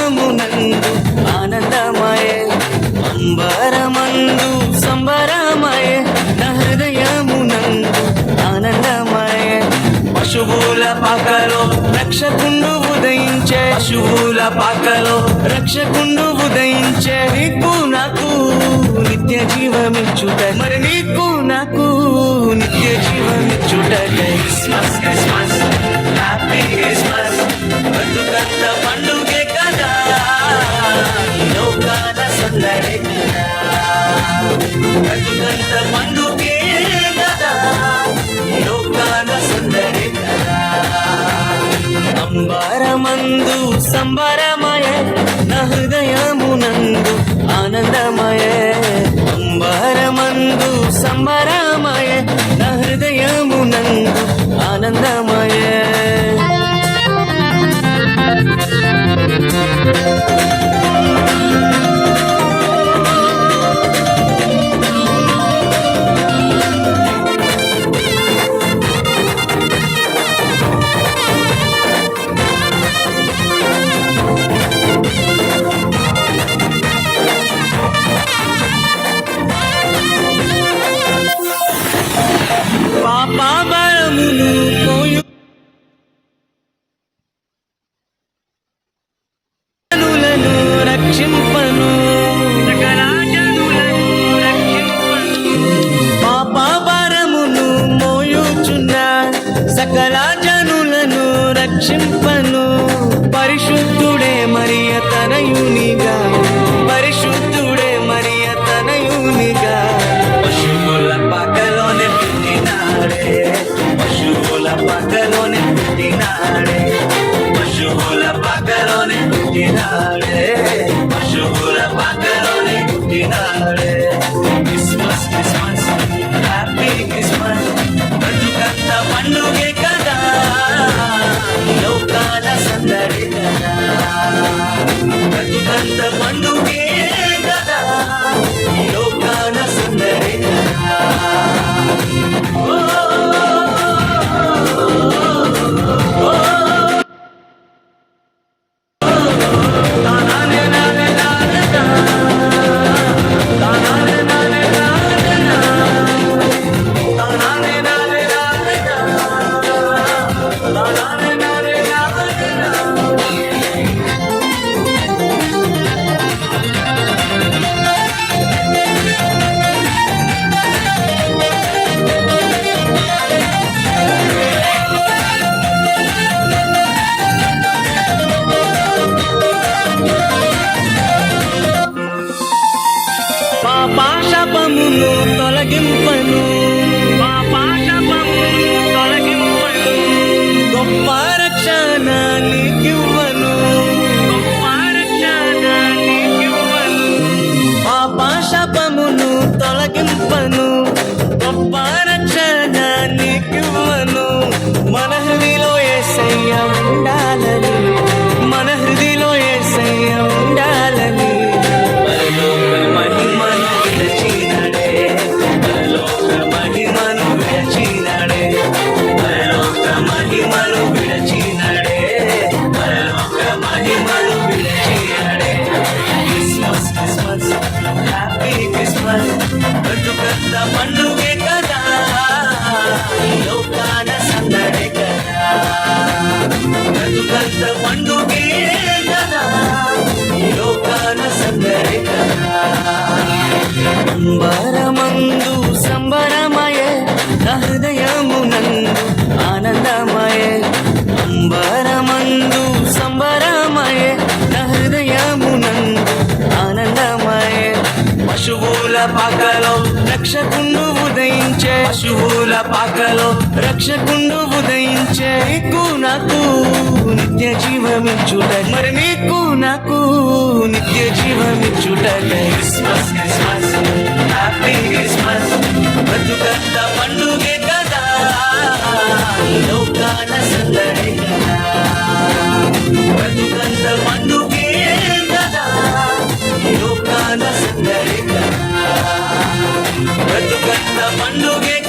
సంబరమునందు ఆనందమయే అంబరమందు సంబరమయే నా హృదయమునందు ఆనందమయే. పశువుల పాకలో రక్షకుండు ఉదయించే పశువుల పాకలో రక్షకుండు ఉదయించే నీకు నాకు నిత్య జీవమిచ్చుట మరి నీకు నాకు నిత్య జీవమిచ్చుట క్రిస్మస్ క్రిస్మస్ హ్యాపీ క్రిస్మస్. బతుకంత లోకాల సందడి కదా బతుకంత పండుగే లోకాల సందడి కదా సంబరమయ నా హృదయమునందు ఆనందమయ. అంబారమందు సంబరమయ నా హృదయమునందు ఆనందమయ. పాపాభారమును మోయుచున్న సకల జనులను రక్షింపను Talagang But రక్షకుండు ఉదయించే పశువుల పాకలో రక్షకుండు ఉదయించే నీకు నాకు నిత్య జీవమిచ్చుట మరి నీకు నాకు నిత్య జీవమిచ్చుట క్రిస్మస్ క్రిస్మస్ ఈ లోకాల